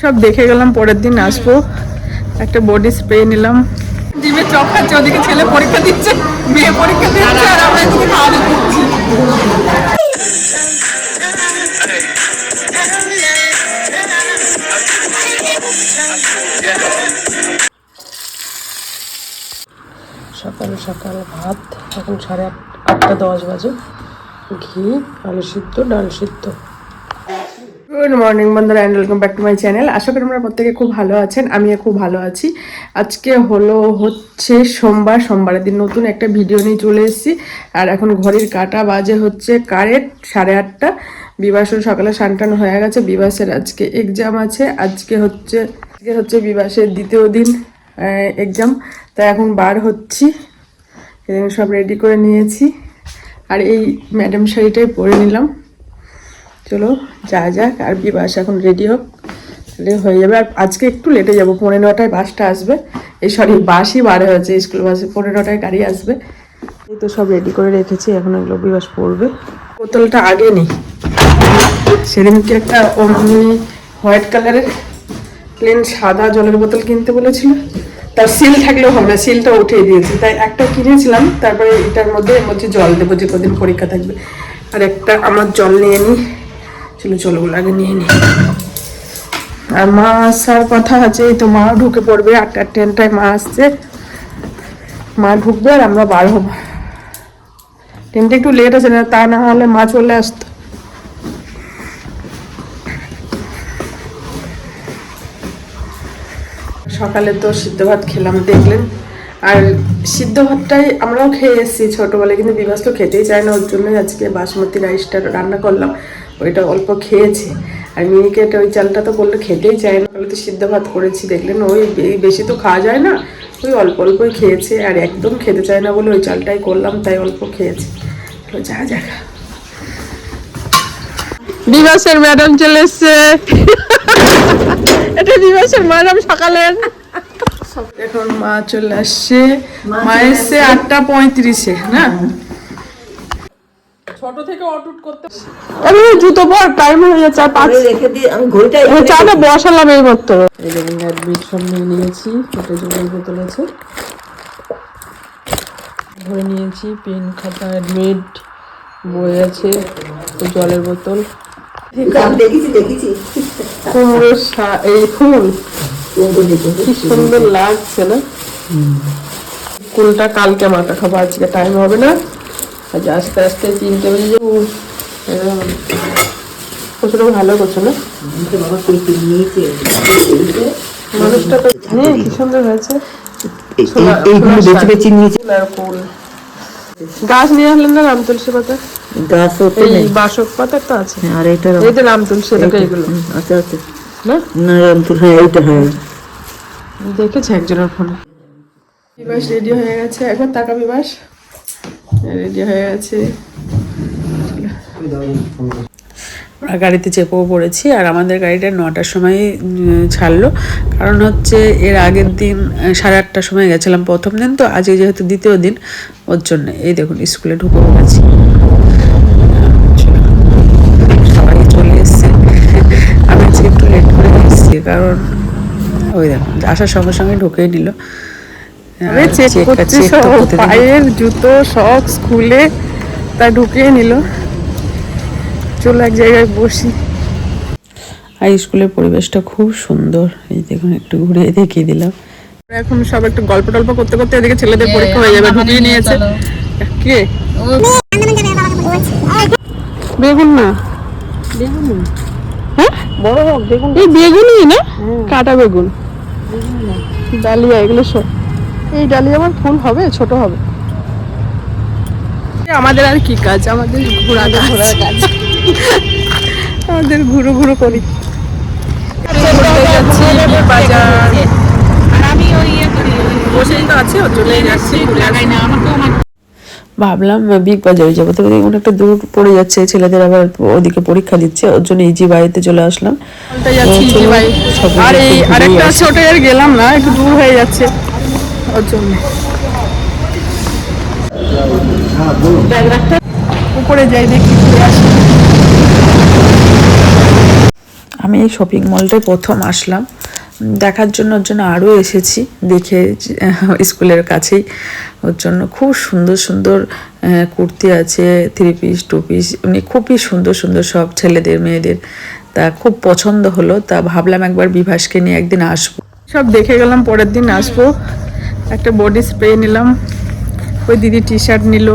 সব দেখে গেলাম, পরের দিন আসব। একটা বডি স্প্রে নিলাম। ডিমে চপ খাচ্ছে ওদিকে ছেলে পরীক্ষা দিচ্ছে, মেয়ে পরীক্ষা দিচ্ছে, আর আমরা এদিকে খাওয়া করছি। সকাল সকাল ভাত, এখন সাড়ে আট আটটা দশ বাজে। ঘি, আলু সিদ্ধ, ডাল সিদ্ধ। গুড মর্নিং বন্ধুরা and welcome back to my channel আশা করি আমরা প্রত্যেকে খুব ভালো আছেন, আমিও খুব ভালো আছি। আজকে হলো, হচ্ছে সোমবার, সোমবারের দিন নতুন একটা ভিডিও নিয়ে চলে এসেছি। আর এখন ঘড়ির কাটা বাজে হচ্ছে কারেক্ট সাড়ে আটটা। বিবাসের সকালে সানটান হয়ে গেছে বিবাসের আজকে এক্সাম আছে। আজকে হচ্ছে আজকে হচ্ছে বিবাসের দ্বিতীয় দিন এক্সাম তাই এখন বার হচ্ছি। এদিন সব রেডি করে নিয়েছি। আর এই ম্যাডাম শাড়িটাই পরে নিলাম। চলো, যা যাক, আর বিবাস এখন রেডি হোক, তাহলে হয়ে যাবে। আর আজকে একটু লেটে যাব, পৌনে নটায় বাসটা আসবে। এই সরি বাসই বার হয়েছে স্কুল বাসে পৌনে নটায় গাড়ি আসবে। এই তো সব রেডি করে রেখেছি, এখন এগুলো বিবাস পড়বে। বোতলটা আগে নেই। সেদিনকে একটা অমনি হোয়াইট কালারের প্লেন সাদা জলের বোতল কিনতে বলেছিল। তার সিল থাকলেও হবে না সিলটা উঠিয়ে দিয়েছি। তাই একটা কিনেছিলাম, তারপরে এটার মধ্যে এর মধ্যে জল দেবো যে কদিন পরীক্ষা থাকবে। আর একটা আমার জল নিয়ে নিই চলো জলগুলো আগে নিয়ে নিই আর মা আসার কথা আছে, এই তো মা ঢুকে পড়বে, আটটা ট্রেনটায় মা আসছে। মা ঢুকবে আর আমরা বার হব। ট্রেনটা একটু লেট আছে, না, তা না হলে মা চলে আসতো। সকালে তো সিদ্ধ ভাত খেলাম, দেখলেন। আর সিদ্ধ ভাতটাই আমরাও খেয়ে এসেছি ছোটোবেলায়, কিন্তু বিবাস তো খেতেই চায় না, ওর জন্যই আজকে বাসমতি রাইসটা রান্না করলাম, ওইটা অল্প খেয়েছে। আর মিনিকে এটা ওই চালটা তো বললে খেতেই চায় না তো সিদ্ধ ভাত করেছি, দেখলেন ওই বেশি তো খাওয়া যায় না, ওই অল্প অল্পই খেয়েছে, আর একদম খেতে চায় না বলে ওই চালটাই করলাম, তাই অল্প খেয়েছে। তো যা যাক। বিবাসের ম্যাডাম চলে এসছে। এটা দিবসের ম্যাডাম সকালের। এখন মা চলে আসছে। মা এসছে আটটা পঁয়ত্রিশে না? ছোট থেকে অটুট করতে আরে জুতো পর টাইম হয়ে যাচ্ছে আর পাঁচ রেখে দিয়ে আমি ঘড়িটা আমি চাটা বসালাম এই মাত্র এই দেখুন অ্যাডমিট সব নিয়ে নিয়েছি এটা জলের বোতল আছে ধরে নিয়েছি পেন খাতা অ্যাডমিট বই আছে জলের বোতল। দেখেছি দেখেছি। কুমড়ো এই ফুল। কি সুন্দর লাগছে না? কুলটা কালকে মাখা খাব আজকে টাইম হবে না। আজ আস্তে আস্তে তিনটে বেজে যাব। এরকম। ভালো করছ না? মানুষটা তো হ্যাঁ কি সুন্দর হয়েছে। এইগুলো বেছে। বেছে নিয়েছে। আর ফুল। গাছ নিয়ে আসলেন না রাম তুলসী পাতা গাছ ওতে এই নেই। বাসক পাতা তো আছে। আর এটা তো রাম তুলসী এটা এগুলো। আচ্ছা আচ্ছা। না? না রাম হ্যাঁ এইটা হ্যাঁ। দেখেছে একজনের ফোনে। বিবাস রেডি হয়ে গেছে। একবার টাকা বিবাস। রেডি হয়ে গেছে। গাড়িতে চেপেও পড়েছি আর আমাদের গাড়িটা নটার সময় ছাড়লো। কারণ হচ্ছে এর আগের দিন সাড়ে আটটার সময় গেছিলাম প্রথম দিন তো আজকে যেহেতু দ্বিতীয় দিন ওর জন্য। এই দেখুন স্কুলে ঢুকে পড়েছি। সবাই চলে এসছে। আমি আজকে একটু লেট করে এসেছি কারণ ওই দেখুন আসার সঙ্গে সঙ্গে ঢুকেই নিল। চেক করছে পায়ের জুতো সক্স খুলে তা ঢুকিয়ে নিল। চলো এক জায়গায় বসি। আর স্কুলের পরিবেশটা খুব সুন্দর। এই দেখুন একটু ঘুরে দেখিয়ে দিলাম। এখন সব একটু গল্প টল্প করতে করতে এদিকে ছেলেদের পরীক্ষা হয়ে যাবে ঢুকিয়ে নিয়েছে। কে? বেগুন না। বেগুন হ্যাঁ? বড় হোক বেগুন এই বেগুনই না? কাটা বেগুন। ডালিয়া এগুলো সব। এই ডালিয়া আমার ফুল হবে ছোট হবে। আমাদের আর কি কাজ? আমাদের ঘোরা ঘোরার কাজ আমাদের ঘুরো ঘুরো করি। ঘুরতে যাচ্ছি বাজার বসেই তো আছে ও চলে যাচ্ছি ভাবলাম বিগ বাজারে যাব। তো অনেকটা দূর পড়ে যাচ্ছে ছেলেদের আবার ওদিকে পরীক্ষা দিচ্ছে ওর জন্য ইজি বাড়িতে চলে আসলাম। আর এই আরেকটা আছে। আর গেলাম না একটু দূর হয়ে যাচ্ছে। ওর জন্য। করে যাই দেখি ঘুরে আসি। আমি এই শপিং মলটায় প্রথম আসলাম। দেখার জন্য ওর জন্য আরও এসেছি, দেখে স্কুলের কাছেই। ওর জন্য খুব সুন্দর সুন্দর কুর্তি আছে থ্রি পিস টু পিস এমনি খুবই সুন্দর সুন্দর সব ছেলেদের, মেয়েদের। তা খুব পছন্দ হলো, তা ভাবলাম একবার বিভাসকে নিয়ে একদিন আসব। সব দেখে গেলাম, পরের দিন আসব। একটা বডি স্প্রে নিলাম, ওই দিদি টি শার্ট নিল।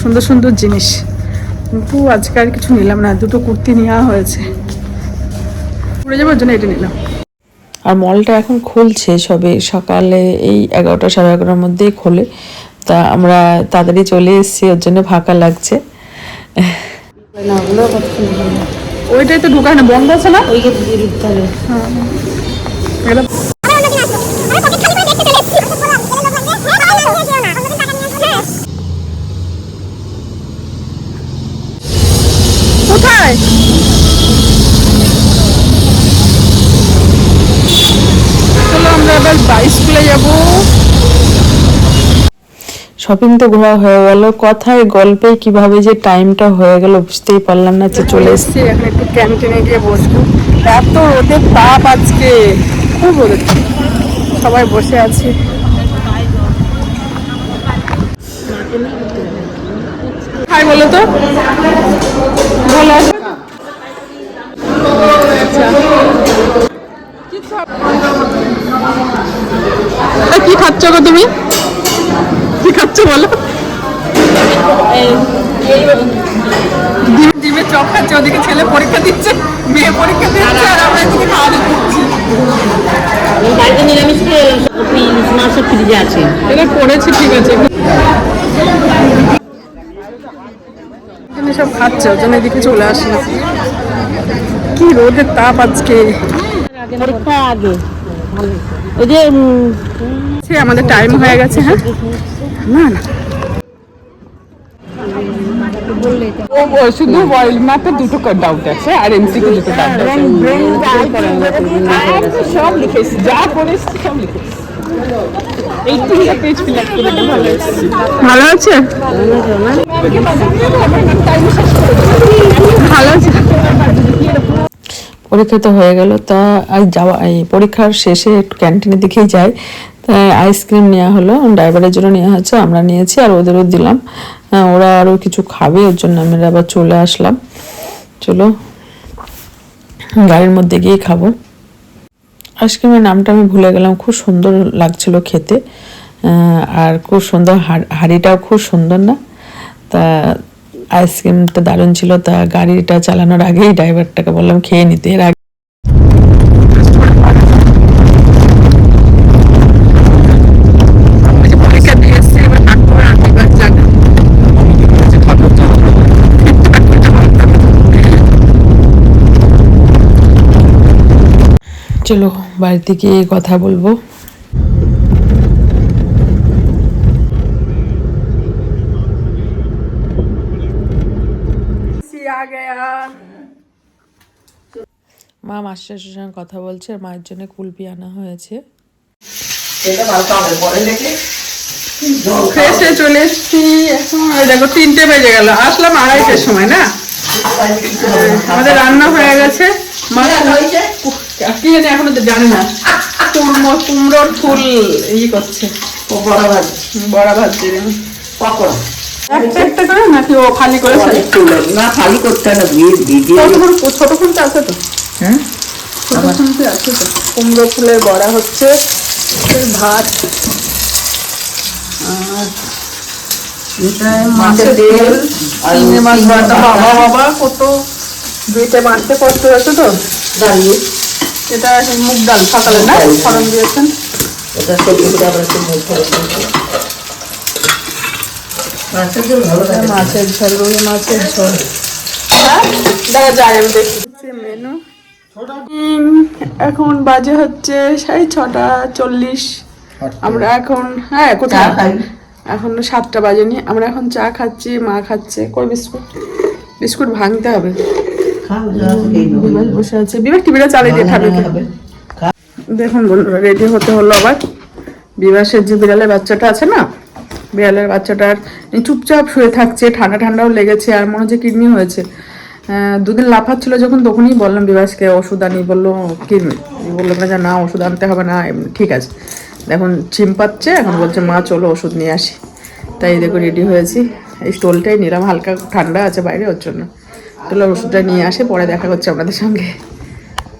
সুন্দর সুন্দর জিনিস। কিন্তু আজকে আর কিছু নিলাম না, দুটো কুর্তি নেওয়া হয়েছে। ঘুরে যাবার জন্য এটা নিলাম। আর মলটা এখন খুলছে সবে সকালে এই এগারোটা সাড়ে এগারোটার মধ্যেই খোলে। তা আমরা তাড়াতাড়ি চলে এসেছি ওর জন্য ফাঁকা লাগছে। ওইটাই তো ঢুকায় না বন্ধ আছে না? এটা কোথায় চলো আমরা এবার বাইশ স্কুলে যাব। শপিং তো ঘোরা হয়ে গেল। কথায় গল্পে কীভাবে যে টাইমটা হয়ে গেল বুঝতেই পারলাম না যে চলে এসেছি। এসছি এখন একটু ক্যান্টিনে গিয়ে বসবো। এত রোদের তাপ আজকে। খুব রোদের সবাই বসে আছি। হাই বলো তো। ভালো আছো আচ্ছা। কি খাচ্ছ গো তুমি? কি খাচ্ছ বলো? ডিম চপ খাচ্ছে ওদিকে ছেলে পরীক্ষা দিচ্ছে মেয়ে পরীক্ষা দিচ্ছে আর আমরা এদিকে খাওয়া দাওয়া করছি। বাড়িতে নিরামিষ ইলিশ ফ্রিজে আছে। এটা করেছি ঠিক আছে। এখানে সব খাচ্ছে জন্য এদিকে চলে আসি কি রোদের তাপ আজকে। পরীক্ষা আগে। ওই যে সে আমাদের টাইম হয়ে গেছে হ্যাঁ? না না। ও ও শুধু ওয়ার্ল্ড ম্যাপে দুটো ডাউট আছে আর এমসিকিউ দুটো ডাউট আছে। সব লিখেছি যা পড়েছি সব লিখেছি এইটুকুটা পেজ ফিল আপ করে দিয়ে ভালো আছে? ভালো আছে। পরীক্ষা তো হয়ে গেল তা যাওয়া পরীক্ষার শেষে একটু ক্যান্টিনের দিকেই যাই। আইসক্রিম নেওয়া হলো ড্রাইভারের জন্য নেওয়া হয়েছে, আমরা নিয়েছি আর ওদেরও দিলাম। ওরা আরও কিছু খাবে, ওর জন্য আমরা আবার চলে আসলাম। চলো, গাড়ির মধ্যে গিয়ে খাব। আইসক্রিমের নামটা আমি ভুলে গেলাম, খুব সুন্দর লাগছিল খেতে। আর খুব সুন্দর হাড়- হাঁড়িটাও খুব সুন্দর না। তা আইসক্রিমটা দারুণ ছিল, তা গাড়িটা চালানোর আগেই ড্রাইভারটাকে বললাম, খেয়ে নিতে এর আগে পরীক্ষা দিয়ে এসছে এবার থাকব আর এবার যাবে চলো বাড়িতে গিয়ে কথা বলব। মা মাস্টার সঙ্গে কথা বলছে মায়ের জন্য কুলপি আনা হয়েছে। চলে এসছি। দেখো তিনটে বেজে গেল। আসলাম আড়াইটের সময় না? আমাদের রান্না হয়ে গেছে। মা কি জানি এখনও তো জানে না। কুমড়ো কুমড়োর ফুল ই করছে। বড় ভাত বড়া ভাজছে পকোড়া। একটা একটা করে নাকি ও খালি করে না খালি করতে হবে দিয়ে দিয়ে ছোট ফুলটা আছে তো? ছোট ফুলটা আছে তো? কুমড়ো ফুলের বড়া হচ্ছে ভাত। আর মাছের তেল চিংড়ি মাছ বাটা বাবা বাবা কত দুইটা মারতে কষ্ট হয়েছে তো? দাঁড়িয়ে। এটা মুগ ডাল সকালে না? ফলন দিয়েছেন। ওটা সবজি আবার একটু মুখ করে মাছের ঝোল ভালো লাগে। মাছের ঝোল রুই মাছের ঝোল। হ্যাঁ দেখা যায় আমি দেখি। মেনু এখন বাজে হচ্ছে সাড়ে ছটা চল্লিশ। আমরা এখন হ্যাঁ কোথায়। এখন সাতটা বাজেনি। আমরা এখন চা খাচ্ছি মা খাচ্ছে। কই বিস্কুট? বিস্কুট ভাঙতে হবে। খাও যা আছে খেয়ে নেব। বিবেক বসে আছে। বিবেক টিভিটা চালিয়ে দিয়ে খাবে দেখুন বন্ধুরা রেডি হতে হলো আবার। বিবাসের যে বিড়ালের বাচ্চাটা আছে না বিড়ালের বাচ্চাটার চুপচাপ শুয়ে থাকছে ঠান্ডা ঠান্ডাও লেগেছে আর মনে হচ্ছে কিডনি হয়েছে। দুদিন লাফাচ্ছিল যখন তখনই বললাম বিবাসকে ওষুধ আনি। বলল কিডনি? বলল না যে না ওষুধ আনতে হবে না ঠিক আছে। এখন চিম্পাচ্ছে এখন বলছে মা চলো ওষুধ নিয়ে আসি। তাই দেখো রেডি হয়েছি। এই স্টোলটাই নিলাম হালকা ঠান্ডা আছে বাইরে ওর জন্য। তাহলে ওষুধটা নিয়ে আসে, পরে দেখা হচ্ছে আপনাদের সঙ্গে।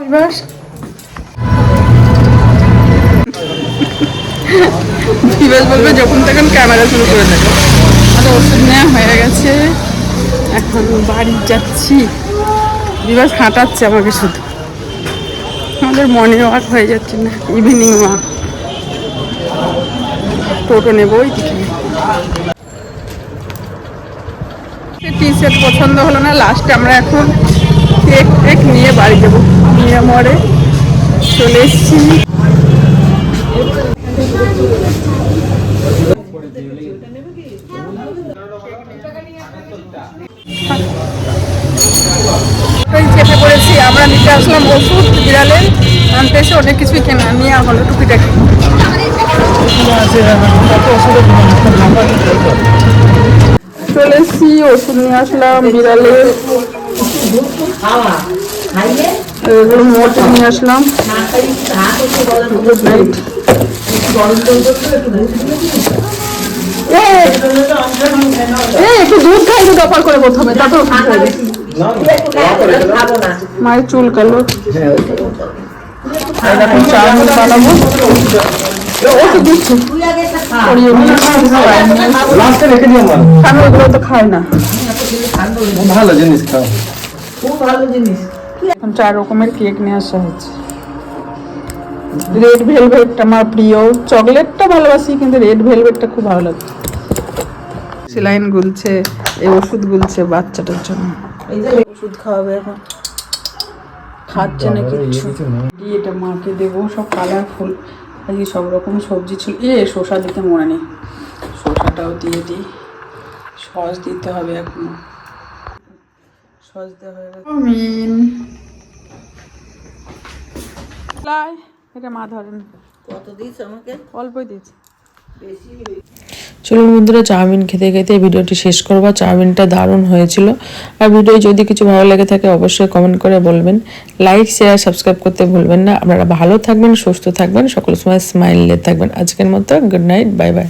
বিবাস বলবে যখন তখন ক্যামেরা শুরু করে দেবে। আমাদের ওষুধ নেওয়া হয়ে গেছে। এখন বাড়ি যাচ্ছি। বিবাস হাঁটাচ্ছে আমাকে শুধু। আমাদের মর্নিং ওয়াক হয়ে যাচ্ছে না ইভিনিং ওয়াক টোটো নেব ওই দিকে টি শার্ট পছন্দ হলো না লাস্টে আমরা এখন কেক টেক নিয়ে বাড়ি যাব। নিয়ে মরে চলে এসেছি। চেপে পড়েছি আমরা নিতে আসলাম ওষুধ বিড়ালের আনতে এসে অনেক কিছুই কেনা, নিয়ে হলো টুকিটাকি চলে এসেছি ওষুধ নিয়ে আসলাম বিড়ালের খাওয়া এগুলো মোট নিয়ে আসলাম। গুড নাইট একটু দুধ দুধ করে প্রথমে তারপর ওষুধ। মায়ের চুল কালো। এখন চা বানাবো। ভালো জিনিস খাও খুব ভালো জিনিস চার রকমের কেক নিয়ে আসা রেড ভেলভেটটা আমার প্রিয় চকলেটটা ভালোবাসি কিন্তু রেড ভেলভেটটা খুব ভালো লাগে সেলাইন গুলছে এই ওষুধ গুলছে বাচ্চাটার জন্য এই যে ওষুধ খাওয়াবে এখন খাচ্ছে না দিয়ে এটা মাকে দেবো সব কালারফুল আজকে সব রকম সবজি ছিল। এ শসা দিতে মনে নেই। শসাটাও দিয়ে দিই। সস দিতে হবে এখন। সস দেওয়া হয়ে গেছে। মিন লাই এটা মা ধরেন। কত দিয়েছে আমাকে? অল্পই দিয়েছে। বেশি চলুন বন্ধুরা, চাউমিন খেতে খেতে ভিডিওটি শেষ করব। চাউমিনটা দারুণ হয়েছিল। আর ভিডিও যদি কিছু ভালো লেগে থাকে, অবশ্যই কমেন্ট করে বলবেন। লাইক শেয়ার সাবস্ক্রাইব করতে ভুলবেন না। আপনারা ভালো থাকবেন, সুস্থ থাকবেন। সকল সময় স্মাইল থাকবেন। আজকের মতো গুড নাইট বাই বাই